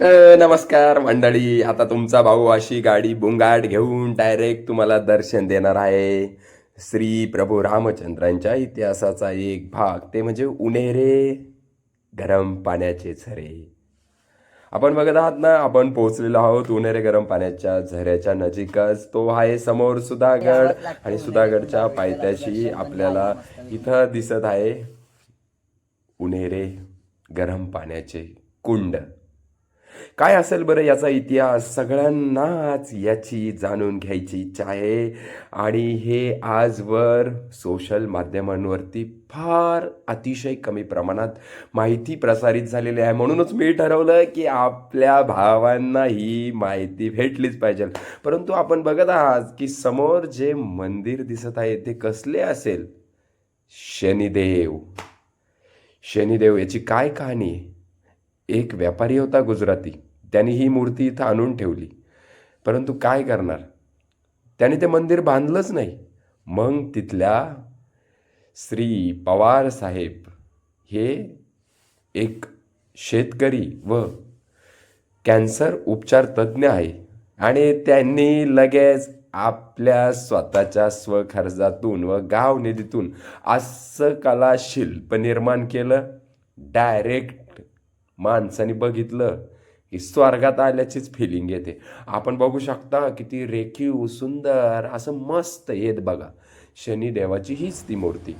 नमस्कार मंडळी. आता तुमचा भाऊ अशी गाडी बुंगाट घेऊन डायरेक्ट तुम्हाला दर्शन देणार आहे. श्री प्रभू रामचंद्रांच्या इतिहासाचा एक भाग. ते म्हणजे उन्हेरे गरम पाण्याचे झरे. आपण बघत आहात ना आपण पोहोचलेलो आहोत उन्हेरे गरम पाण्याच्या झऱ्याच्या नजीकच. तो आहे समोर सुधागड आणि सुधागडच्या पायथ्याशी आपल्याला इथं दिसत आहे उन्हेरे गरम पाण्याचे कुंड. काय असेल बरं याचा इतिहास? सगळ्यांनाच याची जाणून घ्यायची इच्छा आहे. आणि हे आजवर सोशल माध्यमांवरती फार अतिशय कमी प्रमाणात माहिती प्रसारित झालेली आहे. म्हणूनच मी ठरवलं की आपल्या भावांना ही माहिती भेटलीच पाहिजे. परंतु आपण बघत आहात की समोर जे मंदिर दिसत आहे ते कसले असेल? शनिदेव. शनिदेव याची काय कहाणी? आहे एक व्यापारी होता गुजराती. त्याने ही मूर्ती इथं आणून ठेवली. परंतु काय करणार? त्याने ते मंदिर बांधलंच नाही. मग तिथल्या श्री पवार साहेब हे एक शेतकरी व कॅन्सर उपचार तज्ज्ञ आहे आणि त्यांनी लगेच आपल्या स्वतःच्या स्वखर्जातून व गाव निधीतून असं कलाशिल्प निर्माण केलं. डायरेक्ट माणसाने बघितलं की स्वर्गात आल्याचीच फिलिंग येते. आपण बघू शकता किती रेखीव सुंदर असं मस्त येत बघा. शनिदेवाची हीच ती मूर्ती.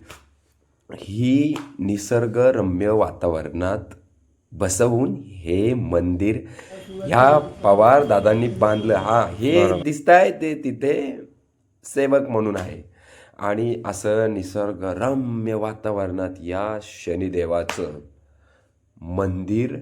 ही निसर्गरम्य वातावरणात बसवून हे मंदिर ह्या पवार दादांनी बांधलं. हा हे दिसताय ते तिथे सेवक म्हणून आहे. आणि असं निसर्गरम्य वातावरणात या शनिदेवाचं मंदिर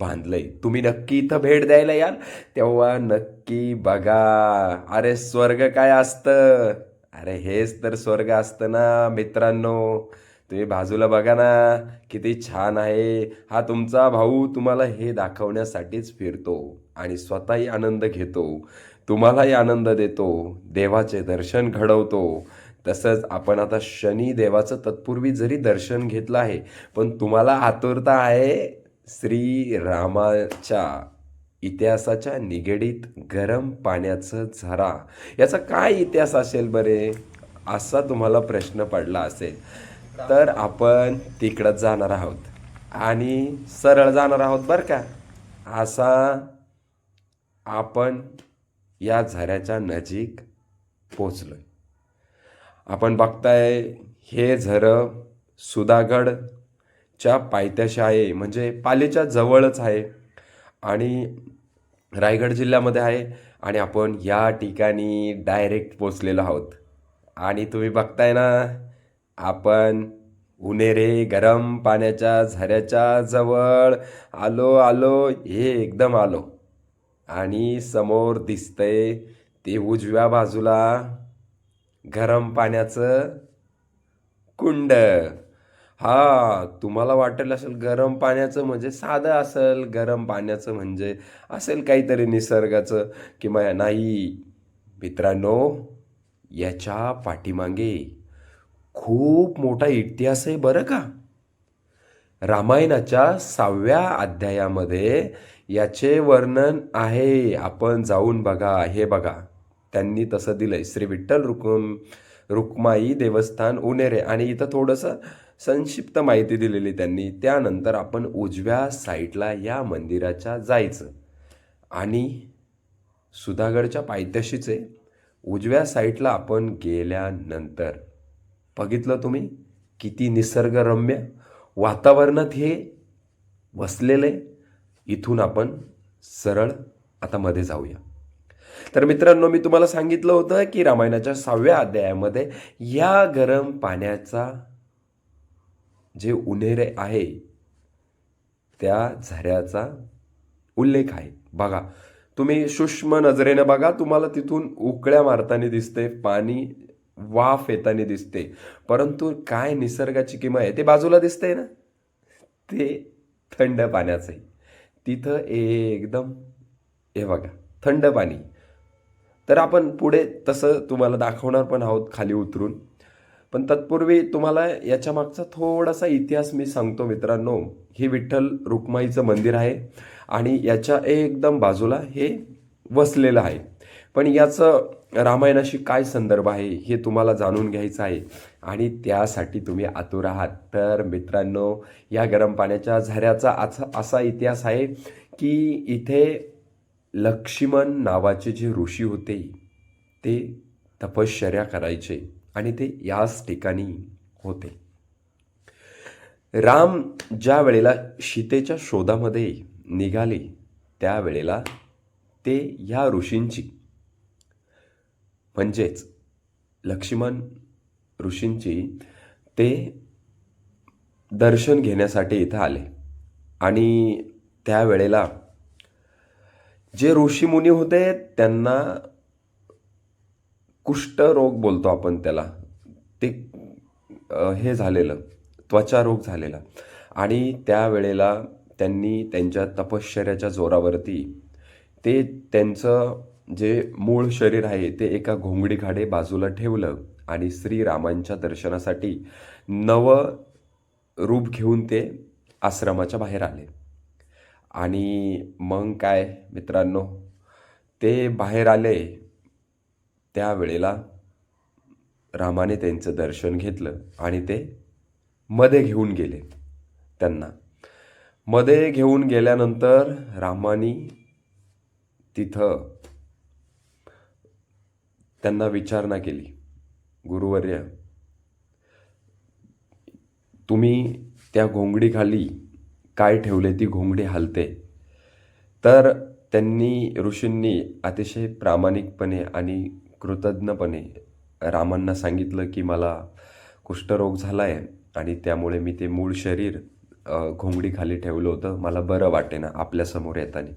बांधलंय. तुम्ही नक्की इथं भेट द्यायला याल? तेव्हा नक्की बघा. अरे स्वर्ग काय असतं? अरे हेच तर स्वर्ग असतं ना मित्रांनो. तुम्ही बाजूला बघा ना किती छान आहे. हा तुमचा भाऊ तुम्हाला हे दाखवण्यासाठीच फिरतो आणि स्वतःही आनंद घेतो. तुम्हालाही आनंद देतो. देवाचे दर्शन घडवतो. तसंच आपण आता शनी देवाचं तत्पूर्वी जरी दर्शन घेतलं आहे पण तुम्हाला आतुरता आहे श्री रामाच्या इतिहासाच्या निगडीत गरम पाण्याचं झरा. याचा काय इतिहास असेल बरे? असा तुम्हाला प्रश्न पडला असेल. तर आपण तिकडंच जाणार आहोत. आणि सरळ जाणार आहोत बरं का? असा आपण या झऱ्याच्या नजीक पोचलोय. आपण बघताय हे झरं सुधागडच्या पायथ्याशी आहे म्हणजे पालेच्या जवळच आहे आणि रायगड जिल्ह्यामध्ये आहे आणि आपण या ठिकाणी डायरेक्ट पोचलेलो आहोत. आणि तुम्ही बघताय ना आपण उन्हेरे गरम पाण्याच्या झऱ्याच्या जवळ आलो आलो हे एकदम आलो. आणि समोर दिसतंय ते उजव्या बाजूला गरम पाण्याचं कुंड. हा तुम्हाला वाटेल असेल गरम पाण्याचं म्हणजे साधं असेल गरम पाण्याचं म्हणजे असेल काहीतरी निसर्गाचं किंवा नाही. मित्रांनो याच्या पाठीमागे खूप मोठा इतिहास आहे बरं का? रामायणाच्या सहाव्या अध्यायामध्ये याचे वर्णन आहे. आपण जाऊन बघा हे बघा. त्यांनी तसं दिलं आहे श्री विठ्ठल रुक्म रुक्माई देवस्थान उनेरे आणि इथं थोडंसं संक्षिप्त माहिती दिलेली त्यांनी. त्यानंतर आपण उजव्या साईडला या मंदिराच्या जायचं. आणि सुधागडच्या पायथ्याशीच आहे उजव्या साईडला आपण गेल्यानंतर बघितलं तुम्ही? किती निसर्गरम्य वातावरणात हे वसलेलं आहे इथून आपण सरळ आता मध्ये जाऊया. तर मित्रांनो मी तुम्हाला सांगितलं होतं की रामायणाच्या सहाव्या अध्यायामध्ये या गरम पाण्याचा जे उन्हेरे आहे त्या झऱ्याचा उल्लेख आहे. बघा तुम्ही सूक्ष्म नजरेने बघा तुम्हाला तिथून उकळ्या मारताना दिसते पाणी वाफ येताना दिसते. परंतु काय निसर्गाची किंमत आहे ते बाजूला दिसतंय ना? ते थंड पाण्याचं आहे. तिथं एकदम हे बघा थंड पाणी. तर आपण पुढे तसं तुम्हाला दाखवणार पण आहोत खाली उतरून. पण तत्पूर्वी तुम्हाला याच्या मागचा थोडासा इतिहास मी सांगतो मित्रांनो. हे विठ्ठल रुक्माईचं मंदिर आहे आणि याच्या एकदम बाजूला हे वसलेलं आहे. पण याचं रामायणाशी काय संदर्भ आहे हे तुम्हाला जाणून घ्यायचं आहे आणि त्यासाठी तुम्ही आतुर आहात. तर मित्रांनो या गरम पाण्याच्या झऱ्याचा असा असा इतिहास आहे की इथे लक्ष्मण नावाचे जे ऋषी होते ते तपश्चर्या करायचे आणि ते याच ठिकाणी होते. राम ज्या वेळेला सीतेच्या शोधामध्ये निघाले त्यावेळेला ते ह्या ऋषींची म्हणजेच लक्ष्मण ऋषींची ते दर्शन घेण्यासाठी इथं आले. आणि त्यावेळेला जे ऋषीमुनी होते त्यांना कुष्ठरोग बोलतो आपण त्याला. ते हे झालेलं त्वचा रोग झालेला. आणि त्यावेळेला त्यांनी त्यांच्या तपश्चर्याच्या जोरावरती ते त्यांचं जे मूळ शरीर आहे ते एका घोंगडीखाडे बाजूला ठेवलं आणि श्रीरामांच्या दर्शनासाठी नव रूप घेऊन ते आश्रमाच्या बाहेर आले. आणि मग काय मित्रांनो? ते बाहेर आले. त्यावेळेला रामाने त्यांचं दर्शन घेतलं आणि ते मध्ये घेऊन गेले त्यांना. मध्ये घेऊन गेल्यानंतर रामानी तिथं त्यांना विचारणा केली. गुरुवर्य तुम्ही त्या घोंगडीखाली काय ठेवले ती घोंगडी हलते. तर त्यांनी ऋषींनी अतिशय प्रामाणिकपणे आणि कृतज्ञपणे रामांना सांगितलं की मला कुष्ठरोग झाला आहे आणि त्यामुळे मी ते मूळ शरीर घोंगडीखाली ठेवलं होतं. मला बरं वाटेना आपल्यासमोर येताना.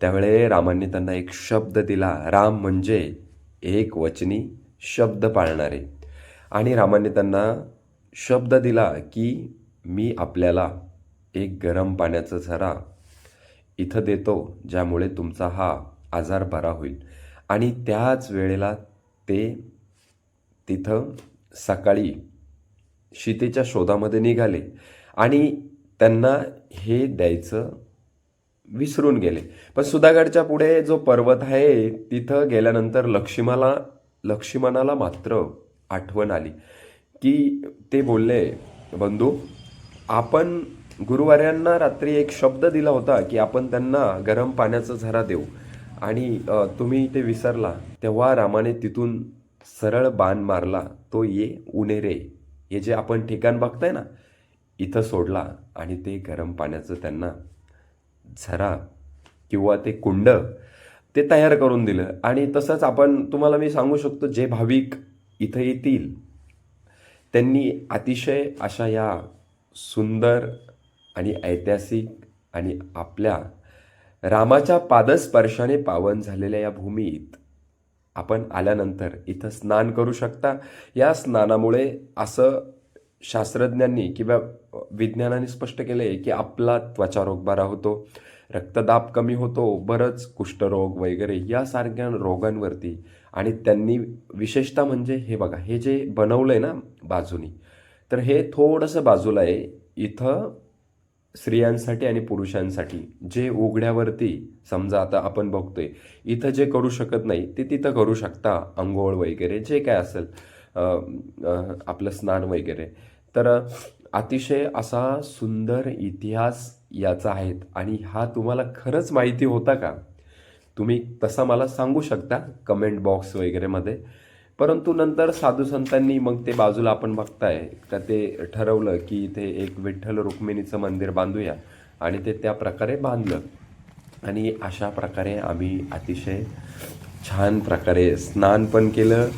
त्यावेळे रामांनी त्यांना एक शब्द दिला. राम म्हणजे एक वचनी शब्द पाळणारे. आणि रामांनी त्यांना शब्द दिला की मी आपल्याला एक गरम पाण्याचा झरा इथं देतो ज्यामुळे तुमचा हा आजार बरा होईल. आणि त्याच वेळेला ते तिथं सकाळी शीतेच्या शोधामध्ये निघाले आणि त्यांना हे द्यायचं विसरून गेले. पण सुधागडच्या पुढे जो पर्वत आहे तिथं गेल्यानंतर लक्ष्मीला लक्ष्मणाला मात्र आठवण आली की ते बोलले बंधू आपण गुरुवार्यांना रात्री एक शब्द दिला होता की आपण त्यांना गरम पाण्याचा झरा देऊ. आणि तुम्ही ते विसरला तेव्हा रामाने तिथून सरळ बाण मारला तो ये उनेरे हे जे आपण ठिकाण बघताय ना इथं सोडला आणि ते गरम पाण्याचं त्यांना झरा किंवा ते कुंड ते तयार करून दिलं. आणि तसंच आपण तुम्हाला मी सांगू शकतो जे भाविक इथं येतील त्यांनी अतिशय अशा या सुंदर आणि ऐतिहासिक आणि आपल्या रामाच्या पादस्पर्शाने पावन झालेल्या या भूमीत आपण आल्यानंतर इथं स्नान करू शकता. या स्नानामुळे असं शास्त्रज्ञांनी किंवा विज्ञानाने स्पष्ट केलं आहे की आपला त्वचारोग बरा होतो रक्तदाब कमी होतो बरंच कुष्ठरोग वगैरे यासारख्या रोगांवरती. आणि त्यांनी विशेषतः म्हणजे हे बघा हे जे बनवलं आहे ना बाजूनी तर हे थोडंसं बाजूला आहे. इथं स्त्रियांसाठी आणि पुरुषांसाठी जे उघड्यावरती समजा आता आपण बघतोय इथं जे करू शकत नाही ते तिथं करू शकता आंघोळ वगैरे जे काय असेल आपलं स्नान वगैरे. तर अतिशय असा सुंदर इतिहास याचा आहे आणि हा तुम्हाला खरंच माहिती होता का? तुम्ही तसा मला सांगू शकता कमेंट बॉक्स वगैरेमध्ये परंतु नंतर साधू संतांनी मग ते बाजूला आपण बघताय का ते ठरवलं की इथे एक विठ्ठल रुक्मिणीचं मंदिर बांधूया आणि ते त्या प्रकारे बांधलं. आणि अशा प्रकारे आम्ही अतिशय छान प्रकारे स्नान पण केलं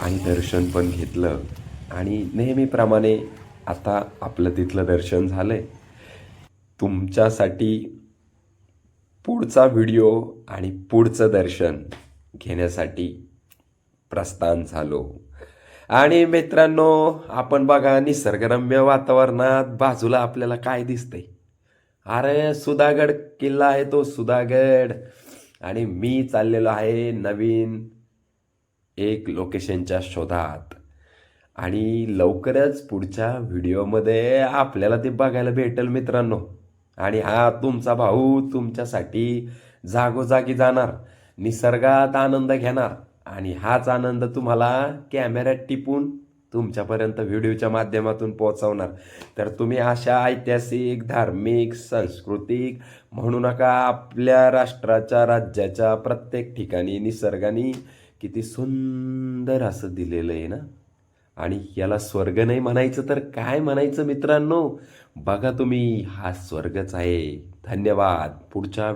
आणि दर्शन पण घेतलं. आणि नेहमीप्रमाणे आता आपलं तिथलं दर्शन झालं आहे तुमच्यासाठी पुढचा व्हिडिओ आणि पुढचं दर्शन घेण्यासाठी प्रस्थान झालो. आणि मित्रांनो आपण बघा निसर्गरम्य वातावरणात बाजूला आपल्याला काय दिसतंय? अरे सुधागड किल्ला आहे तो सुधागड. आणि मी चाललेलो आहे नवीन एक लोकेशनच्या शोधात. आणि लवकरच पुढच्या व्हिडिओमध्ये आपल्याला ते बघायला भेटेल मित्रांनो. आणि हा तुमचा भाऊ तुमच्यासाठी जागोजागी जाणार निसर्गात आनंद घेणार. आणि हाच आनंद तुम्हाला कॅमेऱ्यात टिपून तुमच्यापर्यंत व्हिडिओच्या माध्यमातून पोहोचवणार. तर तुम्ही अशा ऐतिहासिक धार्मिक सांस्कृतिक म्हणू नका आपल्या राष्ट्राच्या राज्याच्या प्रत्येक ठिकाणी निसर्गाने किती सुंदर असं दिलेलं आहे ना? आणि याला स्वर्ग नाही म्हणायचं तर काय म्हणायचं मित्रांनो? बघा तुम्ही हा स्वर्गच आहे. धन्यवाद. पुढच्या